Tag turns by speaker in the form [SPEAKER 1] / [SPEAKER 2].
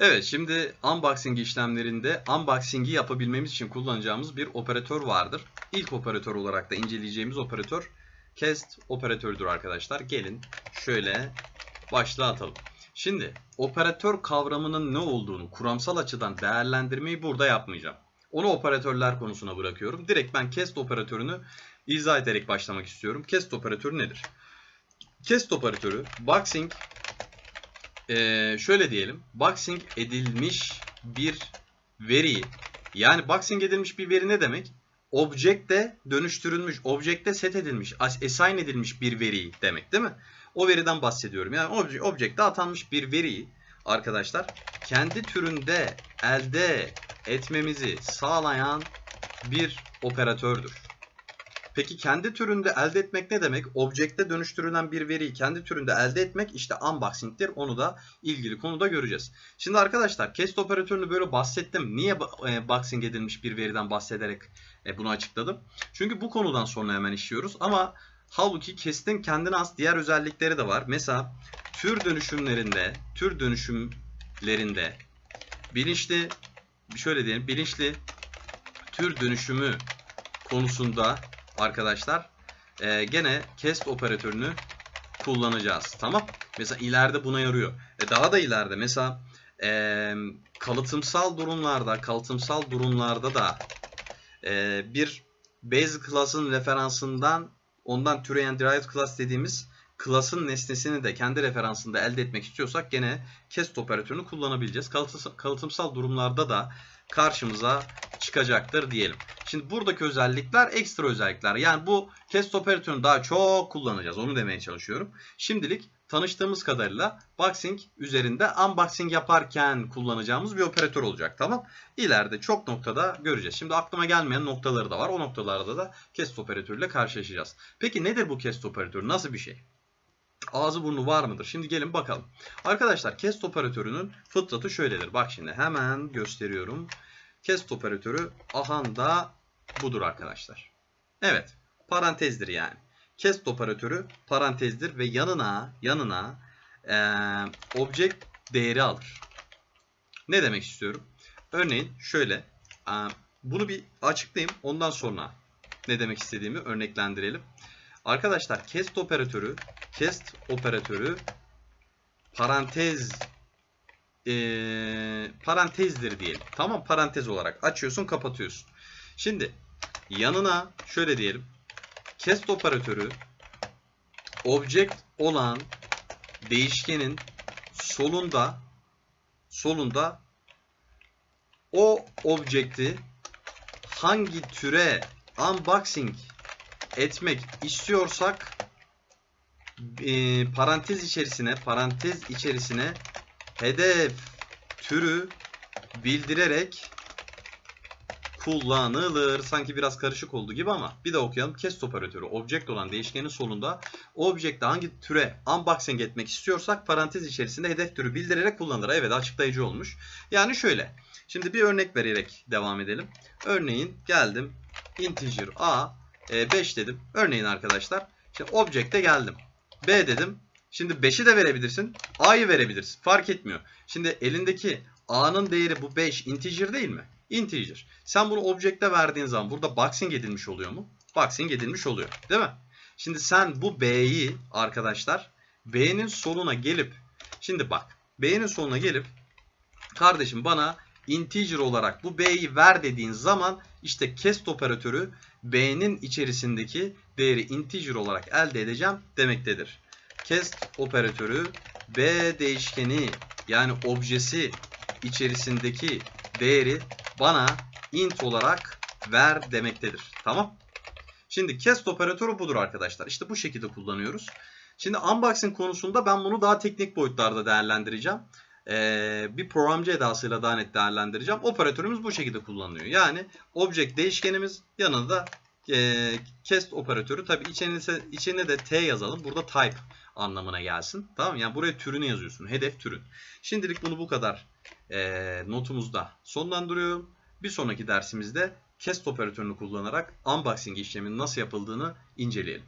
[SPEAKER 1] Evet şimdi unboxing işlemlerinde unboxing'i yapabilmemiz için kullanacağımız bir operatör vardır. İlk operatör olarak da inceleyeceğimiz operatör cast operatörüdür arkadaşlar. Gelin şöyle başlığa atalım. Şimdi operatör kavramının ne olduğunu kuramsal açıdan değerlendirmeyi burada yapmayacağım. Onu operatörler konusuna bırakıyorum. Direkt ben cast operatörünü izah ederek başlamak istiyorum. Cast operatörü nedir? Cast operatörü boxing ee, şöyle diyelim. Boxing edilmiş bir veriyi yani boxing edilmiş bir veri ne demek? Object'te dönüştürülmüş, object'te set edilmiş, as- assign edilmiş bir veriyi demek değil mi? O veriden bahsediyorum. Yani obje, object'te atanmış bir veriyi arkadaşlar kendi türünde elde etmemizi sağlayan bir operatördür. Peki kendi türünde elde etmek ne demek? Object'te dönüştürülen bir veriyi kendi türünde elde etmek işte unboxing'tir. Onu da ilgili konuda göreceğiz. Şimdi arkadaşlar cast operatörünü böyle bahsettim. Niye e, boxing edilmiş bir veriden bahsederek e, bunu açıkladım? Çünkü bu konudan sonra hemen işliyoruz ama halbuki cast'in kendine has diğer özellikleri de var. Mesela tür dönüşümlerinde, tür dönüşümlerinde bilinçli şöyle diyelim bilinçli tür dönüşümü konusunda arkadaşlar e, gene cast operatörünü kullanacağız. Tamam. Mesela ileride buna yarıyor. E, daha da ileride mesela e, kalıtımsal durumlarda kalıtımsal durumlarda da e, bir base class'ın referansından ondan türeyen derived class dediğimiz class'ın nesnesini de kendi referansında elde etmek istiyorsak gene cast operatörünü kullanabileceğiz. Kalıtımsal durumlarda da karşımıza çıkacaktır diyelim. Şimdi buradaki özellikler ekstra özellikler. Yani bu cast operatörünü daha çok kullanacağız. Onu demeye çalışıyorum. Şimdilik tanıştığımız kadarıyla boxing üzerinde unboxing yaparken kullanacağımız bir operatör olacak. Tamam. İleride çok noktada göreceğiz. Şimdi aklıma gelmeyen noktaları da var. O noktalarda da cast operatörüyle karşılaşacağız. Peki nedir bu cast operatörü? Nasıl bir şey? Ağzı burnu var mıdır? Şimdi gelin bakalım. Arkadaşlar cast operatörünün fıtratı şöyledir. Bak şimdi hemen gösteriyorum. Cast operatörü ahanda budur arkadaşlar. Evet. Parantezdir yani. Cast operatörü parantezdir ve yanına yanına eee object değeri alır. Ne demek istiyorum? Örneğin şöyle. bunu bir açıklayayım. Ondan sonra ne demek istediğimi örneklendirelim. Arkadaşlar cast operatörü cast operatörü parantez eee, parantezdir diyelim. Tamam parantez olarak açıyorsun kapatıyorsun. Şimdi yanına şöyle diyelim. Cast operatörü object olan değişkenin solunda solunda o objekti hangi türe unboxing etmek istiyorsak e, parantez içerisine parantez içerisine hedef türü bildirerek kullanılır. Sanki biraz karışık oldu gibi ama bir de okuyalım. Cast operatörü object olan değişkenin sonunda object'te hangi türe unboxing etmek istiyorsak parantez içerisinde hedef türü bildirerek kullanılır. Evet açıklayıcı olmuş. Yani şöyle. Şimdi bir örnek vererek devam edelim. Örneğin geldim integer a 5 dedim. Örneğin arkadaşlar. Şimdi object'e geldim. B dedim. Şimdi 5'i de verebilirsin. A'yı verebilirsin. Fark etmiyor. Şimdi elindeki A'nın değeri bu 5 integer değil mi? Integer. Sen bunu object'e verdiğin zaman burada boxing edilmiş oluyor mu? Boxing edilmiş oluyor. Değil mi? Şimdi sen bu B'yi arkadaşlar B'nin sonuna gelip şimdi bak B'nin sonuna gelip kardeşim bana integer olarak bu B'yi ver dediğin zaman işte cast operatörü B'nin içerisindeki değeri integer olarak elde edeceğim demektedir. Cast operatörü B değişkeni yani objesi içerisindeki değeri bana int olarak ver demektedir. Tamam. Şimdi cast operatörü budur arkadaşlar. İşte bu şekilde kullanıyoruz. Şimdi unboxing konusunda ben bunu daha teknik boyutlarda değerlendireceğim. Ee, bir programcı edasıyla daha net değerlendireceğim. Operatörümüz bu şekilde kullanılıyor. Yani object değişkenimiz yanında e, cast operatörü. Tabi içine, de t yazalım. Burada type anlamına gelsin. Tamam Yani buraya türünü yazıyorsun. Hedef türün. Şimdilik bunu bu kadar e, notumuzda sonlandırıyorum. Bir sonraki dersimizde cast operatörünü kullanarak unboxing işleminin nasıl yapıldığını inceleyelim.